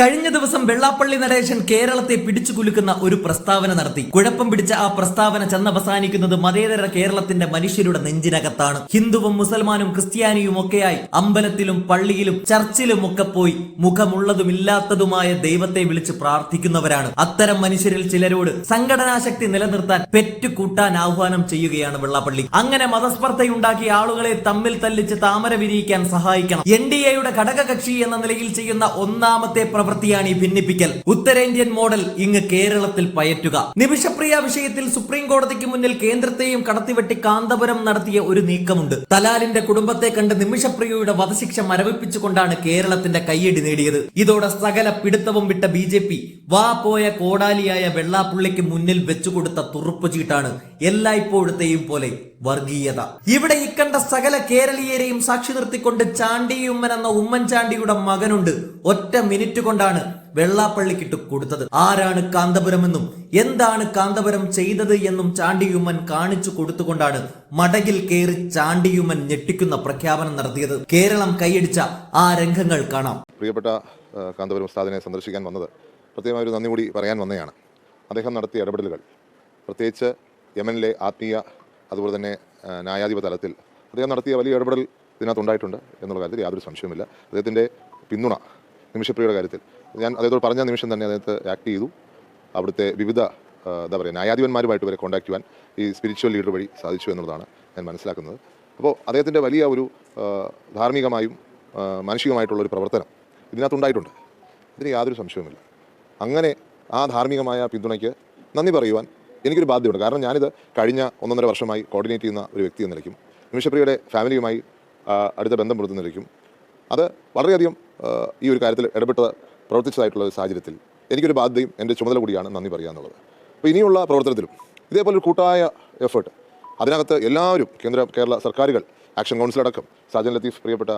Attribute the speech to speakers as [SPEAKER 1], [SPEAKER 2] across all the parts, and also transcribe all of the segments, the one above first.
[SPEAKER 1] കഴിഞ്ഞ ദിവസം വെള്ളാപ്പള്ളി നടേശൻ കേരളത്തെ പിടിച്ചു കുലുക്കുന്ന ഒരു പ്രസ്താവന നടത്തി. കുഴപ്പം പിടിച്ച ആ പ്രസ്താവന ചെന്നവസാനിക്കുന്നത് മതേതര കേരളത്തിന്റെ മനുഷ്യരുടെ നെഞ്ചിനകത്താണ്. ഹിന്ദുവും മുസൽമാനും ക്രിസ്ത്യാനിയും ഒക്കെയായി അമ്പലത്തിലും പള്ളിയിലും ചർച്ചിലും ഒക്കെ പോയി മുഖമുള്ളതുമില്ലാത്തതുമായ ദൈവത്തെ വിളിച്ച് പ്രാർത്ഥിക്കുന്നവരാണ്. അത്തരം മനുഷ്യരിൽ ചിലരോട് സംഘടനാശക്തി നിലനിർത്താൻ പെറ്റുകൂട്ടാൻ ആഹ്വാനം ചെയ്യുകയാണ് വെള്ളാപ്പള്ളി. അങ്ങനെ മതസ്പർദ്ധയുണ്ടാക്കി ആളുകളെ തമ്മിൽ തല്ലിച്ച് താമര വിരിയിക്കാൻ സഹായിക്കണം. എൻ ഡി എയുടെ ഘടകകക്ഷി എന്ന നിലയിൽ ചെയ്യുന്ന ഒന്നാമത്തെ പ്രവൃത്തിയാണ് ഈ ഭിന്നിപ്പിക്കൽ. ഉത്തരേന്ത്യൻ മോഡൽ ഇങ്ങ് കേരളത്തിൽ പയറ്റുക. നിമിഷപ്രിയ വിഷയത്തിൽ സുപ്രീം കോടതിക്ക് മുന്നിൽ കേന്ദ്രത്തെയും കടത്തിവെട്ടി കാന്തപുരം നടത്തിയ ഒരു നീക്കമുണ്ട്. തലാലിന്റെ കുടുംബത്തെ കണ്ട് നിമിഷപ്രിയയുടെ വധശിക്ഷ മരവിപ്പിച്ചുകൊണ്ടാണ് കേരളത്തിന്റെ കയ്യടി നേടിയത്. ഇതോടെ സകല പിടുത്തവും വിട്ട ബി ജെ പി വാ പോയ കോടാലിയായ വെള്ളാപ്പുള്ളിക്ക് മുന്നിൽ വെച്ചുകൊടുത്ത തുറുപ്പ് ചീട്ടാണ് എല്ലായ്പ്പോഴത്തെയും പോലെ വർഗീയത. ഇവിടെ ഇക്കണ്ട സകല കേരളീയരെയും സാക്ഷി നിർത്തിക്കൊണ്ട് ചാണ്ടിയുമ്മൻ എന്ന ഉമ്മൻചാണ്ടിയുടെ മകനുണ്ട്. ഒറ്റ മിനിറ്റ് കൊണ്ടാണ് വെള്ളാപ്പള്ളിക്കിട്ട് കൊടുത്തത്. ആരാണ് കാന്തപുരമെന്നും എന്താണ് കാന്തപുരം ചെയ്തത് എന്നും ചാണ്ടിയുമ്മൻ കാണിച്ചു കൊടുത്തുകൊണ്ടാണ് മടകിൽ കയറി ചാണ്ടിയുമ്മൻ ഞെട്ടിക്കുന്ന പ്രഖ്യാപനം നടത്തിയത്. കേരളം കൈയടിച്ച ആ രംഗങ്ങൾ കാണാം.
[SPEAKER 2] പ്രിയപ്പെട്ട കാന്തപുരം ഉസ്താദിനെ സന്ദർശിക്കാൻ വന്നത് പ്രത്യേകമായ നന്ദി കൂടി പറയാൻ വന്നതാണ് അദ്ദേഹം നടത്തിയ ഇടപെടലുകൾ പ്രത്യേകിച്ച് യമനിലെ ആത്മീയ അതുപോലെ തന്നെ ന്യായാധിപ തലത്തിൽ അദ്ദേഹം നടത്തിയ വലിയ ഇടപെടൽ ഇതിനകത്തുണ്ടായിട്ടുണ്ട് എന്നുള്ള കാര്യത്തിൽ യാതൊരു സംശയവുമില്ല. അദ്ദേഹത്തിന്റെ പിന്തുണ നിമിഷപ്രിയയുടെ കാര്യത്തിൽ. ഞാൻ അദ്ദേഹത്തോട് പറഞ്ഞ നിമിഷം തന്നെ അദ്ദേഹത്തെ ആക്ട് ചെയ്തു. അവിടുത്തെ വിവിധ എന്താ പറയുക ന്യായാധിപന്മാരുമായിട്ട് വരെ കോൺടാക്ട് ചെയ്യാൻ ഈ സ്പിരിച്വൽ ലീഡർ വഴി സാധിച്ചു എന്നുള്ളതാണ് ഞാൻ മനസ്സിലാക്കുന്നത്. അപ്പോൾ അദ്ദേഹത്തിന്റെ വലിയ ഒരു ധാർമ്മികമായും മാനുഷികമായിട്ടുള്ളൊരു പ്രവർത്തനം ഇതിനകത്തുണ്ടായിട്ടുണ്ട് ഇതിന് യാതൊരു സംശയവുമില്ല. അങ്ങനെ ആ ധാർമ്മികമായ പിന്തുണയ്ക്ക് നന്ദി പറയുവാൻ എനിക്കൊരു ബാധ്യതയുണ്ട്. കാരണം ഞാനിത് കഴിഞ്ഞ ഒന്നൊന്നര വർഷമായി കോർഡിനേറ്റ് ചെയ്യുന്ന ഒരു വ്യക്തി എന്ന നിലയ്ക്കും നിമിഷപ്രിയയുടെ ഫാമിലിയുമായി അടുത്ത ബന്ധം പുലർത്തുന്ന നിലയ്ക്കും അത് വളരെയധികം ഈ ഒരു കാര്യത്തിൽ ഇടപെട്ട് പ്രവർത്തിച്ചതായിട്ടുള്ള ഒരു സാഹചര്യത്തിൽ എനിക്കൊരു ബാധ്യതയും എന്റെ ചുമതല കൂടിയാണ് നന്ദി പറയുക എന്നുള്ളത്. അപ്പോൾ ഇനിയുള്ള പ്രവർത്തനത്തിലും ഇതേപോലെ ഒരു കൂട്ടായ എഫേർട്ട് അതിനകത്ത് എല്ലാവരും കേന്ദ്ര കേരള സർക്കാരുകൾ ആക്ഷൻ കൗൺസിൽ അടക്കം സാജൻ ലത്തീഫ് പ്രിയപ്പെട്ട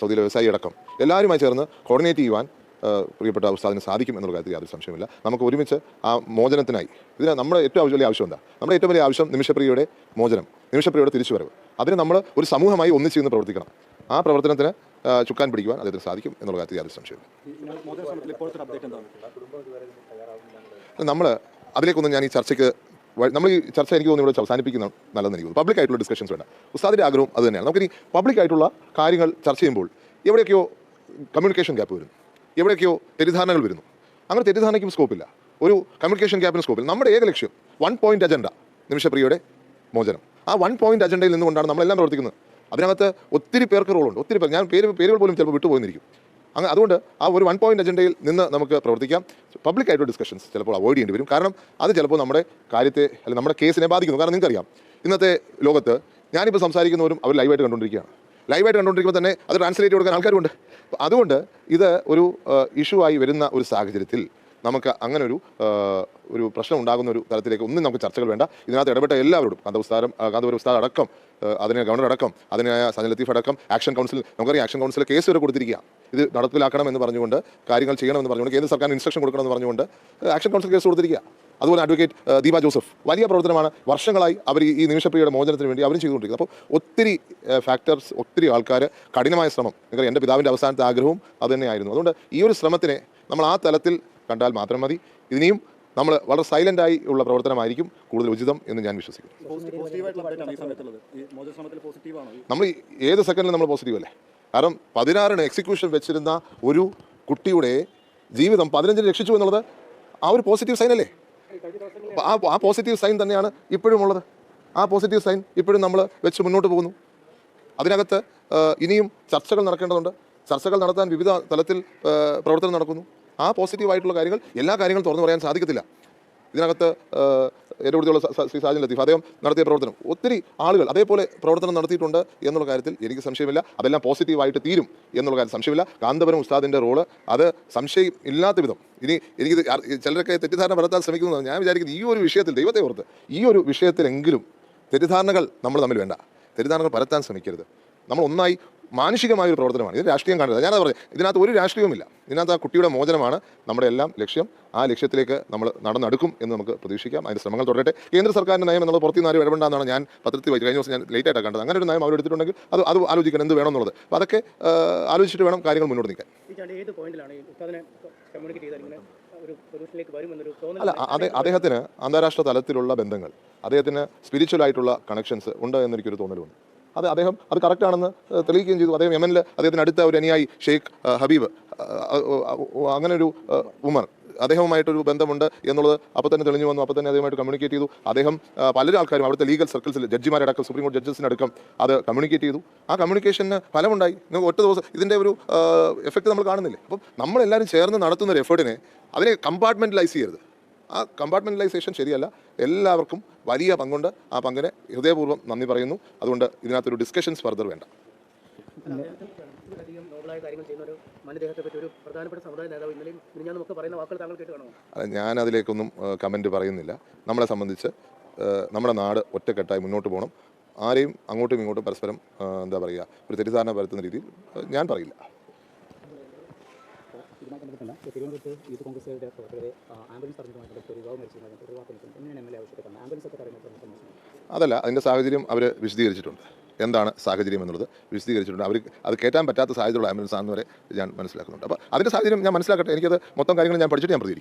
[SPEAKER 2] സൗദിയിലെ വ്യവസായി അടക്കം എല്ലാവരുമായി ചേർന്ന് കോർഡിനേറ്റ് ചെയ്യുവാൻ പ്രിയപ്പെട്ട ഉസ്താദിന് സാധിക്കും എന്നുള്ള കാര്യത്തിൽ യാതൊരു സംശയമില്ല നമുക്ക് ഒരുമിച്ച് ആ മോചനത്തിനായി ഇതിന് നമ്മുടെ ഏറ്റവും വലിയ ആവശ്യം എന്താ? നമ്മുടെ ഏറ്റവും വലിയ ആവശ്യം നിമിഷപ്രിയയുടെ മോചനം നിമിഷപ്രിയയുടെ തിരിച്ചുവരവ്. അതിന് നമ്മൾ ഒരു സമൂഹമായി ഒന്നിച്ചു നിന്ന് പ്രവർത്തിക്കണം. ആ പ്രവർത്തനത്തിന് ചുക്കാൻ പിടിക്കുവാൻ അദ്ദേഹത്തിന് സാധിക്കും എന്നുള്ള കാര്യത്തിൽ യാതൊരു സംശയമില്ല നമ്മൾ അതിലേക്കൊന്നും ഞാൻ ഈ ചർച്ചയ്ക്ക് നമ്മൾ ഈ ചർച്ച എനിക്ക് തോന്നുന്നു ഇവിടെ അവസാനിപ്പിക്കുന്ന നല്ലതെന്ന് എനിക്ക് തോന്നുന്നു. പബ്ലിക് ആയിട്ടുള്ള ഡിസ്കഷൻസ് വേണ്ട. ഉസ്താദിന്റെ ആഗ്രഹം അത് തന്നെയാണ്. നമുക്കിനി പബ്ലിക് ആയിട്ടുള്ള കാര്യങ്ങൾ ചർച്ച ചെയ്യുമ്പോൾ എവിടെയൊക്കെയോ കമ്മ്യൂണിക്കേഷൻ ഗ്യാപ്പ് വരുന്നു. എവിടെയൊക്കെയോ തെറ്റിദ്ധാരണകൾ വരുന്നു. അങ്ങനെ തെറ്റിദ്ധാരണയ്ക്കും സ്കോപ്പില്ല ഒരു കമ്മ്യൂണിക്കേഷൻ ഗ്യാപ്പിന് സ്കോപ്പില്ല നമ്മുടെ ഏക ലക്ഷ്യം വൺ പോയിന്റ് അജണ്ട നിമിഷപ്രിയയുടെ മോചനം. ആ വൺ പോയിന്റ് അജണ്ടയിൽ നിന്നുകൊണ്ടാണ് നമ്മളെല്ലാം പ്രവർത്തിക്കുന്നത്. അതിനകത്ത് ഒത്തിരി പേർക്ക് റോളുണ്ട്. ഒത്തിരി പേർ. ഞാൻ പേര് പേരുകൾ പോലും ചിലപ്പോൾ വിട്ടുപോയിരിക്കും അങ്ങനെ അതുകൊണ്ട് ആ ഒരു വൺ പോയിന്റ് അജണ്ടയിൽ നിന്ന് നമുക്ക് പ്രവർത്തിക്കാം. പബ്ലിക് ഡിസ്കഷൻസ് ചിലപ്പോൾ അവോയ്ഡ് ചെയ്യേണ്ടി വരും. കാരണം അത് ചിലപ്പോൾ നമ്മുടെ കാര്യത്തെ അല്ലെങ്കിൽ നമ്മുടെ കേസിനെ ബാധിക്കുന്നു. കാരണം നിങ്ങൾക്കറിയാം ഇന്നത്തെ ലോകത്ത് ഞാനിപ്പോൾ സംസാരിക്കുന്നവരും അവർ ലൈവായിട്ട് കണ്ടുകൊണ്ടിരിക്കുകയാണ്. ലൈവായിട്ട് കണ്ടുകൊണ്ടിരിക്കുമ്പോൾ തന്നെ അത് ട്രാൻസ്ലേറ്റ് കൊടുക്കാൻ ആൾക്കാരുണ്ട് അതുകൊണ്ട് ഇത് ഒരു ഇഷ്യൂ ആയി വരുന്ന ഒരു സാഹചര്യത്തിൽ നമുക്ക് അങ്ങനെ ഒരു ഒരു പ്രശ്നം ഉണ്ടാകുന്ന ഒരു തരത്തിലേക്ക് ഒന്നും നമുക്ക് ചർച്ചകൾ വേണ്ട. ഇതിനകത്ത് ഇടപെട്ട എല്ലാവരോടും കാന്ത ഉസ്താദം കാന്തപുര ഉസ്താദ് അടക്കം അതിന് ഗവർണർ അടക്കം അതിനായ സജൻ ലത്തീഫ് അടക്കം ആക്ഷൻ കൗൺസിൽ നമുക്കറിയാം ആക്ഷൻ കൗൺസിൽ കേസ് വരെ കൊടുത്തിരിക്കുക ഇത് നടപ്പിലാക്കണം എന്ന് പറഞ്ഞുകൊണ്ട് കാര്യങ്ങൾ ചെയ്യണമെന്ന് പറഞ്ഞുകൊണ്ട് കേന്ദ്ര സർക്കാർ ഇൻസ്ട്രക്ഷൻ കൊടുക്കണമെന്ന് പറഞ്ഞുകൊണ്ട് ആക്ഷൻ കൗൺസിൽ കേസ് കൊടുത്തിരിക്കുക അതുപോലെ അഡ്വക്കേറ്റ് ദീപ ജോസഫ് വലിയ പ്രവർത്തനമാണ്. വർഷങ്ങളായി അവർ ഈ നിമിഷപ്രിയയുടെ മോചനത്തിന് വേണ്ടി അവരും ചെയ്തുകൊണ്ടിരിക്കുന്നത് അപ്പോൾ ഒത്തിരി ഫാക്ടേഴ്സ് ഒത്തിരി ആൾക്കാർ കഠിനമായ ശ്രമം. നിങ്ങൾ എന്റെ പിതാവിന്റെ അവസാനത്തെ ആഗ്രഹവും അതുതന്നെയായിരുന്നു അതുകൊണ്ട് ഈ ഒരു ശ്രമത്തിനെ നമ്മൾ ആ തലത്തിൽ കണ്ടാൽ മാത്രം മതി. ഇനിയും നമ്മൾ വളരെ സൈലന്റ് ആയി ഉള്ള പ്രവർത്തനമായിരിക്കും കൂടുതൽ ഉചിതം എന്ന് ഞാൻ വിശ്വസിക്കുന്നു. നമ്മൾ ഏത് സെക്കൻഡിലും നമ്മൾ പോസിറ്റീവ് അല്ലേ? കാരണം പതിനാറിന് എക്സിക്യൂഷൻ വെച്ചിരുന്ന ഒരു കുട്ടിയുടെ ജീവിതം പതിനഞ്ചിന് രക്ഷിച്ചു എന്നുള്ളത് ആ ഒരു പോസിറ്റീവ് സൈൻ അല്ലേ? ആ ആ പോസിറ്റീവ് സൈൻ തന്നെയാണ് ഇപ്പോഴും ഉള്ളത്. ആ പോസിറ്റീവ് സൈൻ ഇപ്പോഴും നമ്മൾ വെച്ച് മുന്നോട്ട് പോകുന്നു. അതിനകത്ത് ഇനിയും ചർച്ചകൾ നടക്കേണ്ടതുണ്ട്. ചർച്ചകൾ നടത്താൻ വിവിധ തലത്തിൽ പ്രവർത്തനം നടക്കുന്നു. ആ പോസിറ്റീവ് ആയിട്ടുള്ള കാര്യങ്ങൾ എല്ലാ കാര്യങ്ങളും തുറന്നു പറയാൻ സാധിക്കത്തില്ല. ഇതിനകത്ത് എന്റെ സ- ശ്രീ സാജൻ ലത്തീഫ് അദ്ദേഹം നടത്തിയ പ്രവർത്തനം. ഒത്തിരി ആളുകൾ അതേപോലെ പ്രവർത്തനം നടത്തിയിട്ടുണ്ട് എന്നുള്ള കാര്യത്തിൽ എനിക്ക് സംശയമില്ല. അതെല്ലാം പോസിറ്റീവായിട്ട് തീരും എന്നുള്ള കാര്യം സംശയമില്ല. കാന്തപുരം ഉസ്താദിന്റെ റോൾ അത് സംശയം ഇല്ലാത്ത വിധം. ഇനി എനിക്ക് ചിലരൊക്കെ തെറ്റിദ്ധാരണ പരത്താൻ ശ്രമിക്കുന്നു ഞാൻ വിചാരിക്കുന്നത് ഈ ഒരു വിഷയത്തിൽ ദൈവത്തെ ഓർത്ത് ഈ ഒരു വിഷയത്തിലെങ്കിലും തെറ്റിദ്ധാരണകൾ നമ്മൾ തമ്മിൽ വേണ്ട. തെറ്റിദ്ധാരണകൾ പരത്താൻ ശ്രമിക്കരുത്. നമ്മൾ ഒന്നായി മാനുഷികമായ ഒരു പ്രവർത്തനമാണ്. ഇത് രാഷ്ട്രീയം കണ്ടത് ഞാനത് പറഞ്ഞു. ഇതിനകത്ത് ഒരു രാഷ്ട്രീയവുമില്ല. ഇതിനകത്ത് ആ കുട്ടിയുടെ മോചനമാണ് നമ്മുടെ എല്ലാം ലക്ഷ്യം. ആ ലക്ഷ്യത്തിലേക്ക് നമ്മൾ നടന്നെടുക്കും എന്ന് നമുക്ക് പ്രതീക്ഷിക്കാം. അതിന്റെ ശ്രമങ്ങൾ തുടരട്ടെ. കേന്ദ്ര സർക്കാരിന്റെ നയം എന്നുള്ളത് പുറത്തു നിന്ന് ആരും ഇടപെടാന്നാണ് ഞാൻ പത്രത്തിൽ വായിച്ചു കഴിഞ്ഞ ദിവസം ഞാൻ ലേറ്റ് ആയിട്ടാണ് കണ്ടത്. അങ്ങനെ ഒരു നയം അവരെടുത്തിട്ടുണ്ടെങ്കിൽ അത് അത് ആലോചിക്കണം. എന്ത് വേണം എന്നുള്ളത്. അപ്പോൾ അതൊക്കെ ആലോചിച്ചിട്ട് വേണം കാര്യങ്ങൾ മുന്നോട്ട്
[SPEAKER 3] നിൽക്കാൻ ഏത് പോയിന്റിലാണ് കമ്മ്യൂണിക്കേറ്റ് ചെയ്താൽ
[SPEAKER 2] അല്ല അദ്ദേഹത്തിന് അന്താരാഷ്ട്ര തലത്തിലുള്ള ബന്ധങ്ങൾ അദ്ദേഹത്തിന് സ്പിരിച്വൽ ആയിട്ടുള്ള കണക്ഷൻസ് ഉണ്ട് എന്നെനിക്കൊരു തോന്നലുണ്ട്. അത് അദ്ദേഹം അത് കറക്റ്റാണെന്ന് തെളിയിക്കുകയും ചെയ്തു. അദ്ദേഹം യമനിൽ അദ്ദേഹത്തിന് അടുത്ത ഒരു അനുയായി ഷെയ്ഖ് ഹബീബ് അങ്ങനെ ഒരു ഉമർ. അദ്ദേഹവുമായിട്ടൊരു ബന്ധമുണ്ട് എന്നുള്ളത് അപ്പോൾ തന്നെ തെളിഞ്ഞു വന്നു. അപ്പോൾ തന്നെ അദ്ദേഹമായിട്ട് കമ്മ്യൂണിക്കേറ്റ് ചെയ്തു. അദ്ദേഹം പല ആൾക്കാരും അവിടുത്തെ ലീഗൽ സർക്കിൾസിൽ ജഡ്ജിമാരടക്കം സുപ്രീം കോടതി ജഡ്ജസിനടക്കം അത് കമ്മ്യൂണിക്കേറ്റ് ചെയ്തു. ആ കമ്മ്യൂണിക്കേഷന് ഫലമുണ്ടായി. നിങ്ങൾക്ക് ഒറ്റ ദിവസം ഇതിന്റെ ഒരു എഫക്റ്റ് നമ്മൾ കാണുന്നില്ലേ? അപ്പം നമ്മളെല്ലാവരും ചേർന്ന് നടത്തുന്ന ഒരു എഫേർട്ടിനെ അതിനെ കമ്പാർട്ട്മെന്റലൈസ് ചെയ്യരുത്. ആ കമ്പാർട്ട്മെന്റലൈസേഷൻ ശരിയല്ല. എല്ലാവർക്കും വലിയ പങ്കുണ്ട്. ആ പങ്കിനെ ഹൃദയപൂർവം നന്ദി പറയുന്നു. അതുകൊണ്ട് ഇതിനകത്തൊരു ഡിസ്കഷൻസ് ഫർദർ വേണ്ട.
[SPEAKER 3] അല്ല
[SPEAKER 2] ഞാനതിലേക്കൊന്നും ഞാൻ അതിലേക്കൊന്നും കമന്റ് പറയുന്നില്ല. നമ്മളെ സംബന്ധിച്ച് നമ്മുടെ നാട് ഒറ്റക്കെട്ടായി മുന്നോട്ട് പോകണം. ആരെയും അങ്ങോട്ടും ഇങ്ങോട്ടും പരസ്പരം എന്താ പറയുക ഒരു തെറ്റിദ്ധാരണ പരത്തുന്ന രീതിയിൽ ഞാൻ പറയില്ല.
[SPEAKER 3] ബന്ധപ്പെട്ടല്ല തിരുവനന്തപുരത്ത് യൂത്ത് കോൺഗ്രസിന്റെ പ്രവർത്തകരെ ആംബുലൻസ് അറിഞ്ഞുമായി ബന്ധപ്പെട്ട് ഒരു യുവാവ് മരിച്ചിരുന്നത് ഒഴിവാക്കാൻ എങ്ങനെയാണ് എം എൽ എ ആവശ്യപ്പെട്ടത് ആംബുലൻസ് ഒക്കെ പറയുന്നത്
[SPEAKER 2] അതല്ല അതിന്റെ സാഹചര്യം അവർ വിശദീകരിച്ചിട്ടുണ്ട്. എന്താണ് സാഹചര്യം എന്നുള്ളത് വിശദീകരിച്ചിട്ടുണ്ട്. അവർ അത് കയറ്റാൻ പറ്റാത്ത സാഹചര്യമുള്ള ആംബുലൻസ് ആണെന്ന് വരെ ഞാൻ മനസ്സിലാക്കുന്നുണ്ട്. അപ്പോൾ അതിന്റെ സാഹചര്യം ഞാൻ മനസ്സിലാക്കട്ടെ. എനിക്കത് മൊത്തം കാര്യങ്ങൾ ഞാൻ പഠിച്ചിട്ട് ഞാൻ പ്രതികരിക്കും.